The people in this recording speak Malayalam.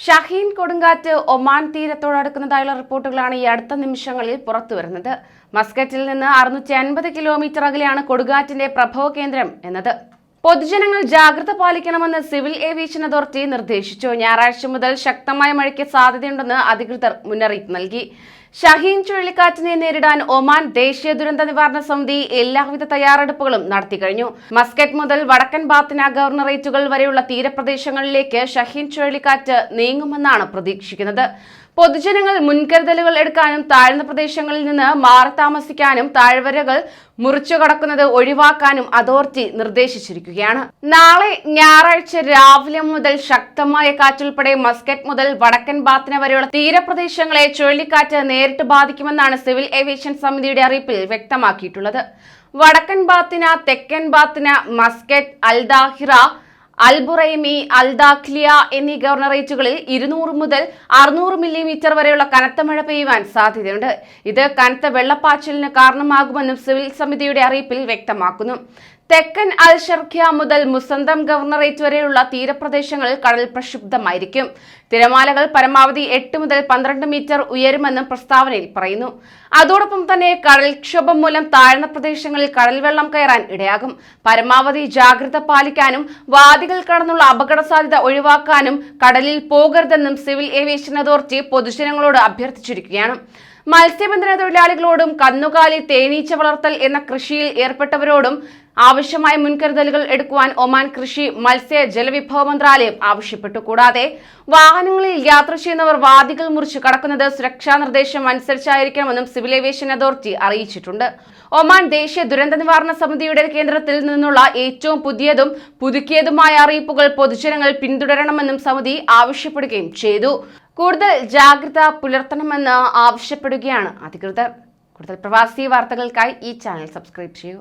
ഷഹീൻ കൊടുങ്കാറ്റ് ഒമാൻ തീരത്തോടടുക്കുന്നതായുള്ള റിപ്പോർട്ടുകളാണ് ഈ അടുത്ത നിമിഷങ്ങളിൽ പുറത്തുവരുന്നത് മസ്കറ്റിൽ നിന്ന് അറുന്നൂറ്റി അൻപത് കിലോമീറ്റർ അകലെയാണ് കൊടുങ്കാറ്റിന്റെ പ്രഭവ കേന്ദ്രം എന്നത്. പൊതുജനങ്ങൾ ജാഗ്രത പാലിക്കണമെന്ന് സിവിൽ ഏവിയേഷൻ അതോറിറ്റി നിർദ്ദേശിച്ചു. ഞായറാഴ്ച മുതൽ ശക്തമായ മഴയ്ക്ക് സാധ്യതയുണ്ടെന്ന് അധികൃതർ മുന്നറിയിപ്പ് നൽകി. ഷഹീൻ ചുഴലിക്കാറ്റിനെ നേരിടാൻ ഒമാൻ ദേശീയ ദുരന്ത നിവാരണ സമിതി എല്ലാവിധ തയ്യാറെടുപ്പുകളും നടത്തി കഴിഞ്ഞു. മസ്കറ്റ് മുതൽ വടക്കൻ ബാത്തിന ഗവർണറേറ്റുകൾ വരെയുള്ള തീരപ്രദേശങ്ങളിലേക്ക് ഷഹീൻ ചുഴലിക്കാറ്റ് നീങ്ങുമെന്നാണ് പ്രതീക്ഷിക്കുന്നത്. പൊതുജനങ്ങൾ മുൻകരുതലുകൾ എടുക്കാനും താഴ്ന്ന പ്രദേശങ്ങളിൽ നിന്ന് മാറി താമസിക്കാനും താഴ്വരകൾ മുറിച്ചു കടക്കുന്നത് ഒഴിവാക്കാനും അതോറിറ്റി നിർദ്ദേശിച്ചിരിക്കുകയാണ്. നാളെ ഞായറാഴ്ച രാവിലെ മുതൽ ശക്തമായ കാറ്റുൾപ്പെടെ മസ്കറ്റ് മുതൽ വടക്കൻ ബാത്തിന വരെയുള്ള തീരപ്രദേശങ്ങളെ ചുഴലിക്കാറ്റ് നേരിട്ട് ബാധിക്കുമെന്നാണ് സിവിൽ ഏവിയേഷൻ സമിതിയുടെ അറിയിപ്പിൽ വ്യക്തമാക്കിയിട്ടുള്ളത്. വടക്കൻ ബാത്തിന തെക്കൻ ബാത്തിന മസ്കറ്റ് അൽദാഹിറ അൽബുറൈമി അൽദാഖ്ലിയ എന്നീ ഗവർണറേറ്റുകളിൽ ഇരുന്നൂറ് മുതൽ അറുന്നൂറ് മില്ലിമീറ്റർ വരെയുള്ള കനത്ത മഴ പെയ്യുവാൻ സാധ്യതയുണ്ട്. ഇത് കനത്ത വെള്ളപ്പാച്ചിലിന് കാരണമാകുമെന്നും സിവിൽ സമിതിയുടെ അറിയിപ്പിൽ വ്യക്തമാക്കുന്നു. തെക്കൻ അൽ ഷർഖ്യ മുതൽ മുസന്തം ഗവർണറേറ്റ് വരെയുള്ള തീരപ്രദേശങ്ങൾ കടൽ പ്രക്ഷുബ്ധമായിരിക്കും. തിരമാലകൾ പരമാവധി എട്ട് മുതൽ പന്ത്രണ്ട് മീറ്റർ ഉയരുമെന്നും പ്രസ്താവനയിൽ പറയുന്നു. അതോടൊപ്പം തന്നെ കടൽക്ഷോഭം മൂലം താഴ്ന്ന പ്രദേശങ്ങളിൽ കടൽവെള്ളം കയറാൻ ഇടയാകും. പരമാവധി ജാഗ്രത പാലിക്കാനും വാദികൾ കടന്നുള്ള അപകട സാധ്യത ഒഴിവാക്കാനും കടലിൽ പോകരുതെന്നും സിവിൽ ഏവിയേഷൻ അതോറിറ്റി പൊതുജനങ്ങളോട് അഭ്യർത്ഥിച്ചിരിക്കുകയാണ്. മത്സ്യബന്ധന തൊഴിലാളികളോടും കന്നുകാലി തേനീച്ച വളർത്തൽ എന്ന കൃഷിയിൽ ഏർപ്പെട്ടവരോടും ആവശ്യമായ മുൻകരുതലുകൾ എടുക്കുവാൻ ഒമാൻ കൃഷി മത്സ്യ ജലവിഭവ മന്ത്രാലയം ആവശ്യപ്പെട്ടു. കൂടാതെ വാഹനങ്ങളിൽ യാത്ര ചെയ്യുന്നവർ വാദികൾ മുറിച്ച് കടക്കുന്നത് സുരക്ഷാ നിർദ്ദേശം അനുസരിച്ചായിരിക്കണമെന്നും സിവിൽ ഏവിയേഷൻ അതോറിറ്റി അറിയിച്ചിട്ടുണ്ട്. ഒമാൻ ദേശീയ ദുരന്ത നിവാരണ സമിതിയുടെ കേന്ദ്രത്തിൽ നിന്നുള്ള ഏറ്റവും പുതിയതും പുതുക്കിയതുമായ അറിയിപ്പുകൾ പൊതുജനങ്ങൾ പിന്തുടരണമെന്നും സമിതി ആവശ്യപ്പെടുകയും ചെയ്തു. കൂടുതൽ ജാഗ്രത പുലർത്തണമെന്ന് ആവശ്യപ്പെടുകയാണ് അധികൃതർ. കൂടുതൽ പ്രവാസി വാർത്തകൾക്കായി ഈ ചാനൽ സബ്സ്ക്രൈബ് ചെയ്യൂ.